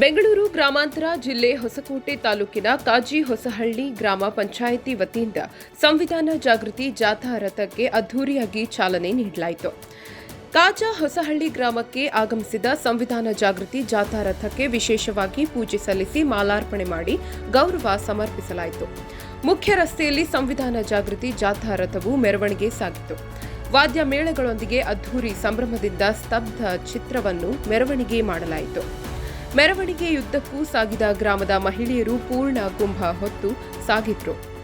ಬೆಂಗಳೂರು ಗ್ರಾಮಾಂತರ ಜಿಲ್ಲೆ ಹೊಸಕೋಟೆ ತಾಲೂಕಿನ ಕಾಜಿ ಹೊಸಹಳ್ಳಿ ಗ್ರಾಮ ಪಂಚಾಯಿತಿ ವತಿಯಿಂದ ಸಂವಿಧಾನ ಜಾಗೃತಿ ಜಾಥಾ ರಥಕ್ಕೆ ಅದ್ದೂರಿಯಾಗಿ ಚಾಲನೆ ನೀಡಲಾಯಿತು. ಕಾಜಾ ಹೊಸಹಳ್ಳಿ ಗ್ರಾಮಕ್ಕೆ ಆಗಮಿಸಿದ ಸಂವಿಧಾನ ಜಾಗೃತಿ ಜಾಥಾ ರಥಕ್ಕೆ ವಿಶೇಷವಾಗಿ ಪೂಜೆ ಸಲ್ಲಿಸಿ ಮಾಲಾರ್ಪಣೆ ಮಾಡಿ ಗೌರವ ಸಮರ್ಪಿಸಲಾಯಿತು. ಮುಖ್ಯ ರಸ್ತೆಯಲ್ಲಿ ಸಂವಿಧಾನ ಜಾಗೃತಿ ಜಾಥಾ ರಥವು ಮೆರವಣಿಗೆ ಸಾಗಿತು. ವಾದ್ಯ ಮೇಳಗಳೊಂದಿಗೆ ಅದ್ದೂರಿ ಸಂಭ್ರಮದಿಂದ ಸ್ತಬ್ಧ ಚಿತ್ರವನ್ನು ಮೆರವಣಿಗೆ ಮಾಡಲಾಯಿತು. ಮೆರವಣಿಗೆಯುದ್ದಕ್ಕೂ ಸಾಗಿದ ಗ್ರಾಮದ ಮಹಿಳೆಯರು ಪೂರ್ಣ ಕುಂಭ ಹೊತ್ತು ಸಾಗಿದ್ರು.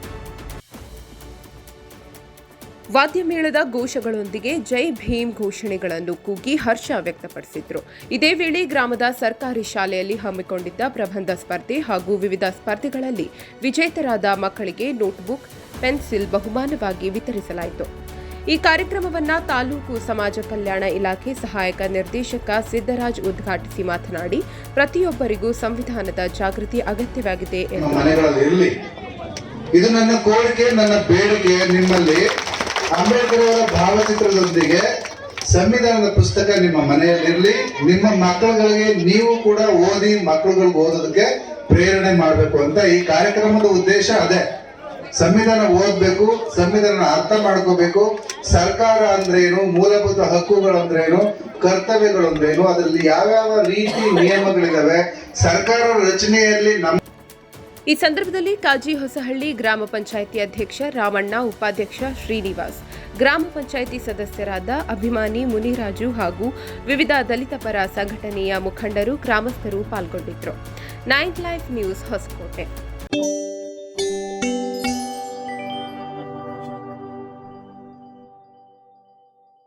ವಾದ್ಯಮೇಳದ ಘೋಷಗಳೊಂದಿಗೆ ಜೈ ಭೀಮ್ ಘೋಷಣೆಗಳನ್ನು ಕೂಗಿ ಹರ್ಷ ವ್ಯಕ್ತಪಡಿಸಿದ್ರು. ಇದೇ ವೇಳೆ ಗ್ರಾಮದ ಸರ್ಕಾರಿ ಶಾಲೆಯಲ್ಲಿ ಹಮ್ಮಿಕೊಂಡಿದ್ದ ಪ್ರಬಂಧ ಸ್ಪರ್ಧೆ ಹಾಗೂ ವಿವಿಧ ಸ್ಪರ್ಧೆಗಳಲ್ಲಿ ವಿಜೇತರಾದ ಮಕ್ಕಳಿಗೆ ನೋಟ್ಬುಕ್, ಪೆನ್ಸಿಲ್ ಬಹುಮಾನವಾಗಿ ವಿತರಿಸಲಾಯಿತು. ಈ ಕಾರ್ಯಕ್ರಮವನ್ನ ತಾಲೂಕು ಸಮಾಜ ಕಲ್ಯಾಣ ಇಲಾಖೆ ಸಹಾಯಕ ನಿರ್ದೇಶಕ ಸಿದ್ದರಾಜ್ ಉದ್ಘಾಟಿಸಿ ಮಾತನಾಡಿ ಪ್ರತಿಯೊಬ್ಬರಿಗೂ ಸಂವಿಧಾನದ ಜಾಗೃತಿ ಅಗತ್ಯವಾಗಿದೆ ಎಂದು ಇದು ನನ್ನ ಕೋರಿಕೆ ನನ್ನ ಬೇಡಿಕೆ ನಿಮ್ಮಲ್ಲಿ ಅಂಬೇಡ್ಕರ್ ಅವರ ಭಾವಚಿತ್ರದೊಂದಿಗೆ ಸಂವಿಧಾನದ ಪುಸ್ತಕ ನಿಮ್ಮ ಮನೆಯಲ್ಲಿರಲಿ ನಿಮ್ಮ ಮಕ್ಕಳುಗಳಿಗೆ ನೀವು ಕೂಡ ಓದಿ ಮಕ್ಕಳುಗಳಿಗೆ ಓದೋದಕ್ಕೆ ಪ್ರೇರಣೆ ಮಾಡಬೇಕು ಅಂತ ಈ ಕಾರ್ಯಕ್ರಮದ ಉದ್ದೇಶ ಅದೇ. ಸಂವಿಧಾನ ಓದ್ಬೇಕು ಸಂವಿಧಾನ ಅರ್ಥ ಮಾಡ್ಕೋಬೇಕು. ಸರ್ಕಾರ ಅಂದ್ರೇನು, ಮೂಲಭೂತ ಹಕ್ಕುಗಳು ಅಂದ್ರೇನು, ಕರ್ತವ್ಯಗಳು ಅಂದ್ರೇನು, ಅದರಲ್ಲಿ ಯಾವ್ಯಾವ ರೀತಿ ನಿಯಮಗಳಿದಾವೆ ಸರ್ಕಾರ ರಚನೆಯಲ್ಲಿ ನಮ್ಮ ಈ ಸಂದರ್ಭದಲ್ಲಿ ಕಾಜಿ ಹೊಸಹಳ್ಳಿ ಗ್ರಾಮ ಪಂಚಾಯಿತಿ ಅಧ್ಯಕ್ಷ ರಾಮಣ್ಣ, ಉಪಾಧ್ಯಕ್ಷ ಶ್ರೀನಿವಾಸ್, ಗ್ರಾಮ ಪಂಚಾಯಿತಿ ಸದಸ್ಯರಾದ ಅಭಿಮಾನಿ ಮುನಿರಾಜು ಹಾಗೂ ವಿವಿಧ ದಲಿತ ಪರ ಸಂಘಟನೆಯ ಮುಖಂಡರು, ಗ್ರಾಮಸ್ಥರು ಪಾಲ್ಗೊಂಡಿದ್ದರು. Nine life news Hosakote.